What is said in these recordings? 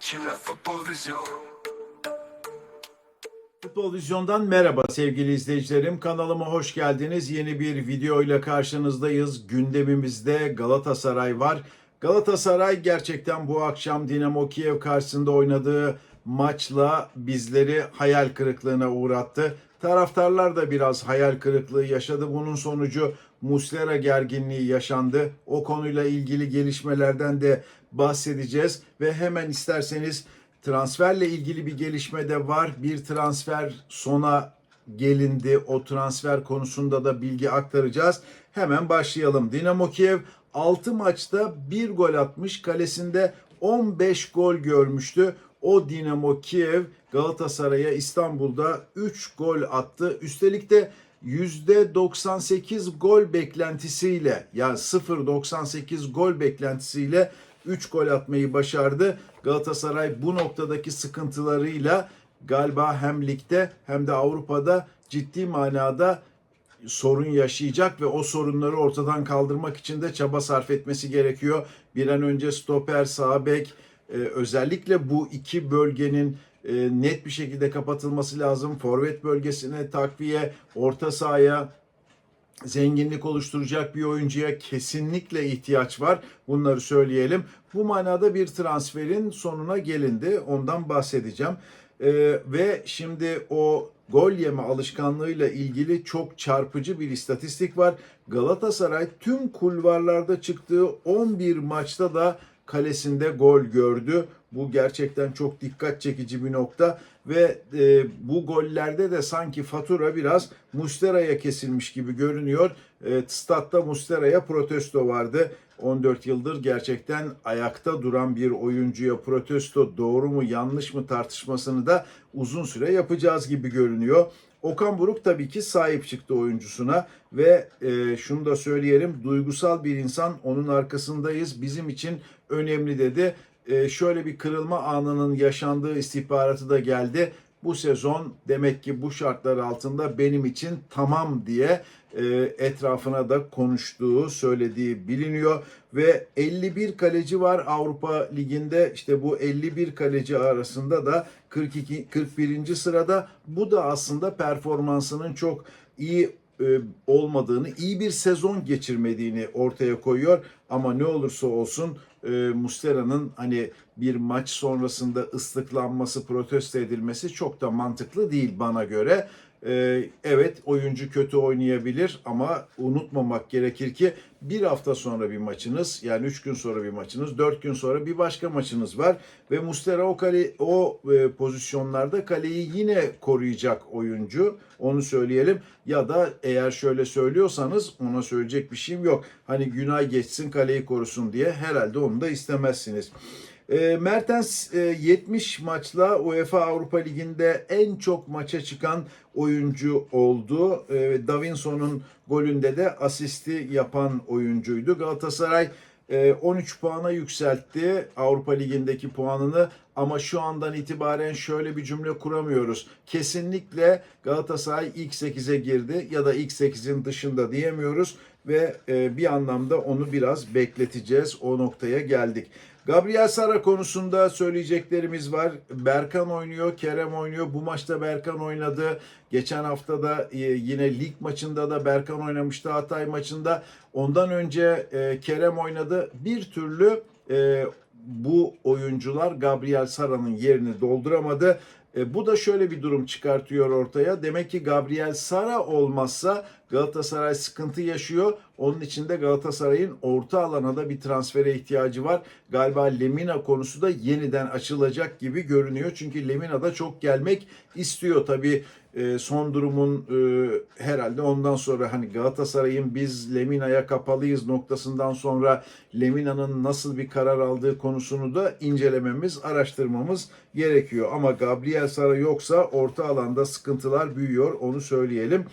televizyon. Futbol Vizyon'dan merhaba sevgili izleyicilerim. Kanalıma hoş geldiniz. Yeni bir video ile karşınızdayız. Gündemimizde Galatasaray var. Galatasaray gerçekten bu akşam Dinamo Kiev karşısında oynadığı maçla bizleri hayal kırıklığına uğrattı. Taraftarlar da biraz hayal kırıklığı yaşadı. Bunun sonucu Muslera gerginliği yaşandı. O konuyla ilgili gelişmelerden de bahsedeceğiz ve hemen isterseniz transferle ilgili bir gelişme de var. Bir transfer sona gelindi. O transfer konusunda da bilgi aktaracağız. Hemen başlayalım. Dinamo Kiev 6 maçta 1 gol atmış. Kalesinde 15 gol görmüştü. O Dinamo Kiev Galatasaray'a İstanbul'da 3 gol attı. Üstelik de %98 gol beklentisiyle yani 0.98 gol beklentisiyle 3 gol atmayı başardı. Galatasaray bu noktadaki sıkıntılarıyla galiba hem ligde hem de Avrupa'da ciddi manada sorun yaşayacak ve o sorunları ortadan kaldırmak için de çaba sarf etmesi gerekiyor. Bir an önce stoper, sağ bek e, özellikle bu iki bölgenin e, net bir şekilde kapatılması lazım. Forvet bölgesine takviye, orta sahaya zenginlik oluşturacak bir oyuncuya kesinlikle ihtiyaç var. Bunları söyleyelim. Bu manada bir transferin sonuna gelindi. Ondan bahsedeceğim. Ee, ve şimdi o gol yeme alışkanlığıyla ilgili çok çarpıcı bir istatistik var. Galatasaray tüm kulvarlarda çıktığı 11 maçta da kalesinde gol gördü. Bu gerçekten çok dikkat çekici bir nokta ve e, bu gollerde de sanki fatura biraz Mustera'ya kesilmiş gibi görünüyor. E, statta Mustera'ya protesto vardı. 14 yıldır gerçekten ayakta duran bir oyuncuya protesto doğru mu yanlış mı tartışmasını da uzun süre yapacağız gibi görünüyor. Okan Buruk tabii ki sahip çıktı oyuncusuna ve e, şunu da söyleyelim duygusal bir insan onun arkasındayız bizim için önemli dedi. E, şöyle bir kırılma anının yaşandığı istihbaratı da geldi. Bu sezon demek ki bu şartlar altında benim için tamam diye e, etrafına da konuştuğu söylediği biliniyor ve 51 kaleci var Avrupa Ligi'nde işte bu 51 kaleci arasında da 42 41. sırada bu da aslında performansının çok iyi e, olmadığını, iyi bir sezon geçirmediğini ortaya koyuyor. Ama ne olursa olsun e, Mustera'nın hani bir maç sonrasında ıslıklanması, protesto edilmesi çok da mantıklı değil bana göre. E, evet oyuncu kötü oynayabilir ama unutmamak gerekir ki bir hafta sonra bir maçınız yani üç gün sonra bir maçınız, dört gün sonra bir başka maçınız var ve Mustera o kale o e, pozisyonlarda kaleyi yine koruyacak oyuncu. Onu söyleyelim. Ya da eğer şöyle söylüyorsanız ona söyleyecek bir şeyim yok. Hani Günay geçsin kaleyi korusun diye herhalde onu da istemezsiniz. E, Mertens e, 70 maçla UEFA Avrupa Ligi'nde en çok maça çıkan oyuncu oldu. E, Davinson'un golünde de asisti yapan oyuncuydu. Galatasaray e, 13 puana yükseltti Avrupa Ligi'ndeki puanını ama şu andan itibaren şöyle bir cümle kuramıyoruz. Kesinlikle Galatasaray ilk 8'e girdi ya da ilk 8'in dışında diyemiyoruz ve e, bir anlamda onu biraz bekleteceğiz. O noktaya geldik. Gabriel Sara konusunda söyleyeceklerimiz var. Berkan oynuyor, Kerem oynuyor. Bu maçta Berkan oynadı. Geçen hafta da e, yine lig maçında da Berkan oynamıştı Hatay maçında. Ondan önce e, Kerem oynadı. Bir türlü bu oyuncular Gabriel Sara'nın yerini dolduramadı. E, bu da şöyle bir durum çıkartıyor ortaya. Demek ki Gabriel Sara olmazsa Galatasaray sıkıntı yaşıyor. Onun için de Galatasaray'ın orta alana da bir transfere ihtiyacı var. Galiba Lemina konusu da yeniden açılacak gibi görünüyor. Çünkü Lemina da çok gelmek istiyor. Tabii e, son durumun e, herhalde ondan sonra hani Galatasaray'ın biz Lemina'ya kapalıyız noktasından sonra Lemina'nın nasıl bir karar aldığı konusunu da incelememiz, araştırmamız gerekiyor. Ama Gabriel Sara yoksa orta alanda sıkıntılar büyüyor onu söyleyelim.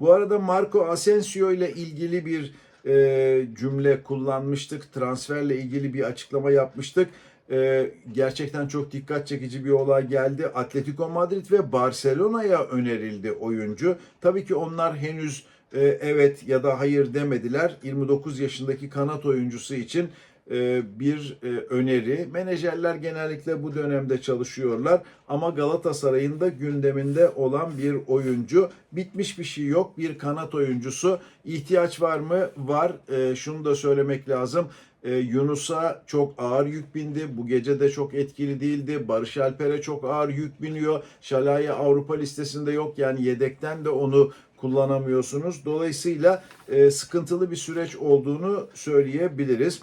Bu arada Marco Asensio ile ilgili bir e, cümle kullanmıştık. Transferle ilgili bir açıklama yapmıştık. E, gerçekten çok dikkat çekici bir olay geldi. Atletico Madrid ve Barcelona'ya önerildi oyuncu. Tabii ki onlar henüz e, evet ya da hayır demediler. 29 yaşındaki kanat oyuncusu için bir e, öneri. Menajerler genellikle bu dönemde çalışıyorlar ama Galatasaray'ın da gündeminde olan bir oyuncu. Bitmiş bir şey yok. Bir kanat oyuncusu. İhtiyaç var mı? Var. E, şunu da söylemek lazım. E, Yunus'a çok ağır yük bindi. Bu gece de çok etkili değildi. Barış Alper'e çok ağır yük biniyor. Şalaya Avrupa listesinde yok. Yani yedekten de onu kullanamıyorsunuz. Dolayısıyla e, sıkıntılı bir süreç olduğunu söyleyebiliriz.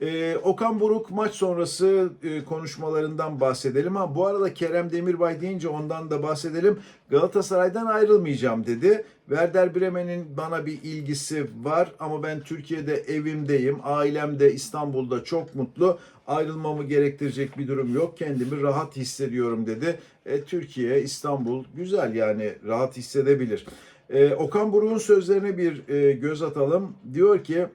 E, Okan Buruk maç sonrası e, konuşmalarından bahsedelim. Ha bu arada Kerem Demirbay deyince ondan da bahsedelim. Galatasaray'dan ayrılmayacağım dedi. Werder Bremen'in bana bir ilgisi var ama ben Türkiye'de evimdeyim. Ailem de İstanbul'da çok mutlu. Ayrılmamı gerektirecek bir durum yok. Kendimi rahat hissediyorum dedi. E, Türkiye, İstanbul güzel yani rahat hissedebilir. E, Okan Buruk'un sözlerine bir e, göz atalım. Diyor ki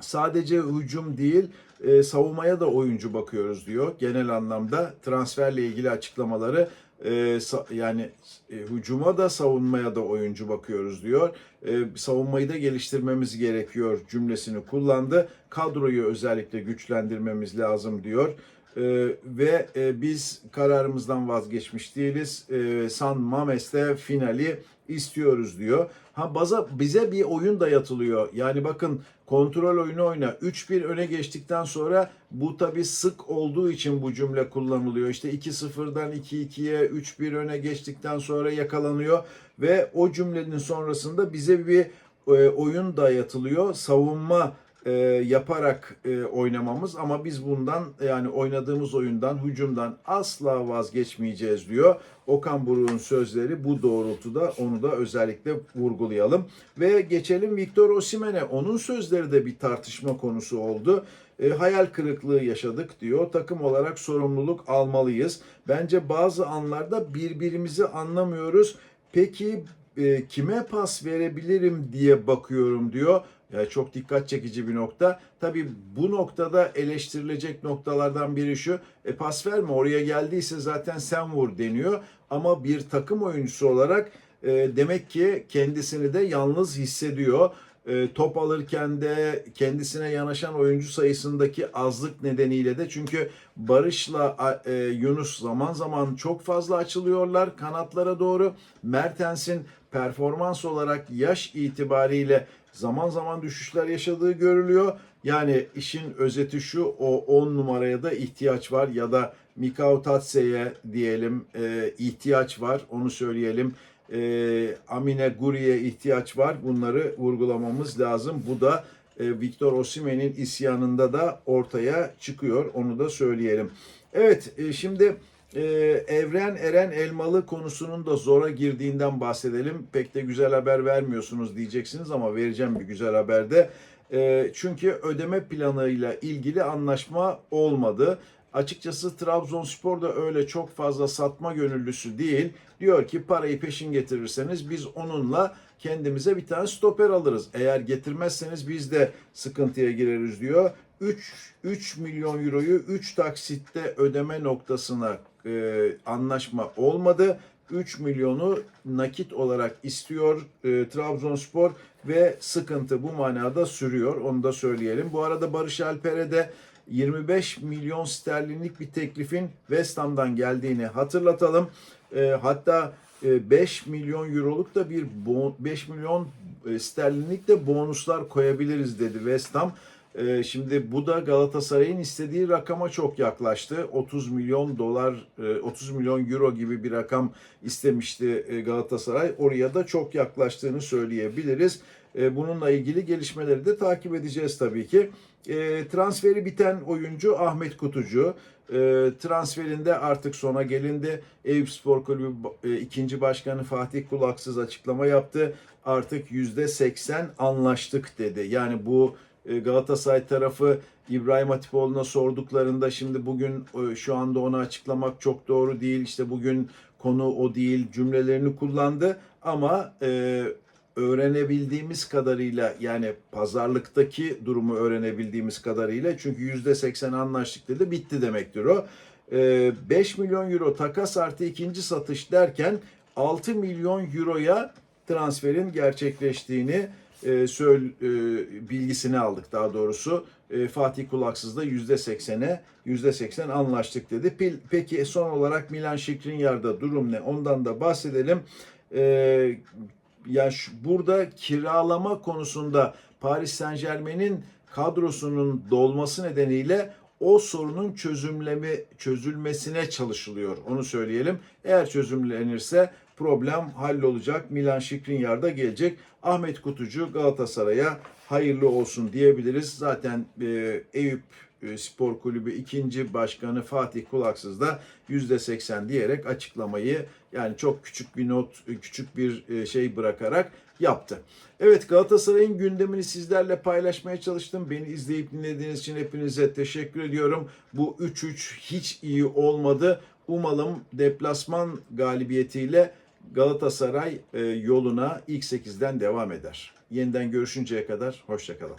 sadece hücum değil e, savunmaya da oyuncu bakıyoruz diyor. Genel anlamda transferle ilgili açıklamaları e, sa- yani e, hücuma da savunmaya da oyuncu bakıyoruz diyor. E, savunmayı da geliştirmemiz gerekiyor cümlesini kullandı. Kadroyu özellikle güçlendirmemiz lazım diyor. E, ve e, biz kararımızdan vazgeçmiş değiliz. E, San Mames'te finali istiyoruz diyor. Ha baza bize bir oyun dayatılıyor. Yani bakın kontrol oyunu oyna. 3-1 öne geçtikten sonra bu tabi sık olduğu için bu cümle kullanılıyor. İşte 2-0'dan 2-2'ye 3-1 öne geçtikten sonra yakalanıyor ve o cümlenin sonrasında bize bir e, oyun dayatılıyor. Savunma e, yaparak e, oynamamız ama biz bundan yani oynadığımız oyundan, hücumdan asla vazgeçmeyeceğiz diyor. Okan Buruk'un sözleri bu doğrultuda onu da özellikle vurgulayalım. Ve geçelim Victor Osimhen'e. Onun sözleri de bir tartışma konusu oldu. E, hayal kırıklığı yaşadık diyor. Takım olarak sorumluluk almalıyız. Bence bazı anlarda birbirimizi anlamıyoruz. Peki e, kime pas verebilirim diye bakıyorum diyor. Yani çok dikkat çekici bir nokta. Tabii bu noktada eleştirilecek noktalardan biri şu. E pas verme oraya geldiyse zaten sen vur deniyor. Ama bir takım oyuncusu olarak e, demek ki kendisini de yalnız hissediyor. E, top alırken de kendisine yanaşan oyuncu sayısındaki azlık nedeniyle de çünkü Barış'la e, Yunus zaman zaman çok fazla açılıyorlar kanatlara doğru. Mertens'in performans olarak yaş itibariyle zaman zaman düşüşler yaşadığı görülüyor. Yani işin özeti şu o 10 numaraya da ihtiyaç var ya da Mikao diyelim e, ihtiyaç var onu söyleyelim. E, Amine Guri'ye ihtiyaç var bunları vurgulamamız lazım. Bu da e, Victor Osimhen'in isyanında da ortaya çıkıyor onu da söyleyelim. Evet e, şimdi ee, Evren Eren Elmalı konusunun da zora girdiğinden bahsedelim. Pek de güzel haber vermiyorsunuz diyeceksiniz ama vereceğim bir güzel haber de. Ee, çünkü ödeme planıyla ilgili anlaşma olmadı. Açıkçası Trabzonspor da öyle çok fazla satma gönüllüsü değil. Diyor ki parayı peşin getirirseniz biz onunla kendimize bir tane stoper alırız. Eğer getirmezseniz biz de sıkıntıya gireriz diyor. 3, 3 milyon euroyu 3 taksitte ödeme noktasına e, anlaşma olmadı. 3 milyonu nakit olarak istiyor e, Trabzonspor ve sıkıntı bu manada sürüyor. Onu da söyleyelim. Bu arada Barış Alper'e de 25 milyon sterlinlik bir teklifin West Ham'dan geldiğini hatırlatalım. E, hatta e, 5 milyon euroluk da bir bon, 5 milyon e, sterlinlik de bonuslar koyabiliriz dedi West Ham. Ee, Şimdi bu da Galatasaray'ın istediği rakama çok yaklaştı. 30 milyon dolar, e, 30 milyon euro gibi bir rakam istemişti e, Galatasaray. Oraya da çok yaklaştığını söyleyebiliriz. E, Bununla ilgili gelişmeleri de takip edeceğiz tabii ki. E, Transferi biten oyuncu Ahmet Kutucu. E, Transferinde artık sona gelindi. Eyüp Spor Kulübü ikinci başkanı Fatih Kulaksız açıklama yaptı. Artık %80 anlaştık dedi. Yani bu Galatasaray tarafı İbrahim Hatipoğlu'na sorduklarında şimdi bugün şu anda onu açıklamak çok doğru değil. İşte bugün konu o değil cümlelerini kullandı ama öğrenebildiğimiz kadarıyla yani pazarlıktaki durumu öğrenebildiğimiz kadarıyla çünkü yüzde seksen anlaştık dedi bitti demektir o. E, 5 milyon euro takas artı ikinci satış derken 6 milyon euroya transferin gerçekleştiğini e, söyle, e, bilgisini aldık daha doğrusu. E, Fatih Kulaksız'da %80'e %80 anlaştık dedi. Peki son olarak Milan Skriniar'da durum ne? Ondan da bahsedelim. E, ya şu- burada kiralama konusunda Paris Saint Germain'in kadrosunun dolması nedeniyle o sorunun çözümleme çözülmesine çalışılıyor. Onu söyleyelim. Eğer çözümlenirse problem hallolacak. Milan Skriniar da gelecek. Ahmet Kutucu Galatasaray'a hayırlı olsun diyebiliriz. Zaten e, Eyüp Spor Kulübü ikinci başkanı Fatih Kulaksız da %80 diyerek açıklamayı yani çok küçük bir not, küçük bir e, şey bırakarak yaptı. Evet Galatasaray'ın gündemini sizlerle paylaşmaya çalıştım. Beni izleyip dinlediğiniz için hepinize teşekkür ediyorum. Bu 3-3 hiç iyi olmadı. Umalım deplasman galibiyetiyle Galatasaray e, yoluna ilk 8'den devam eder. Yeniden görüşünceye kadar hoşçakalın.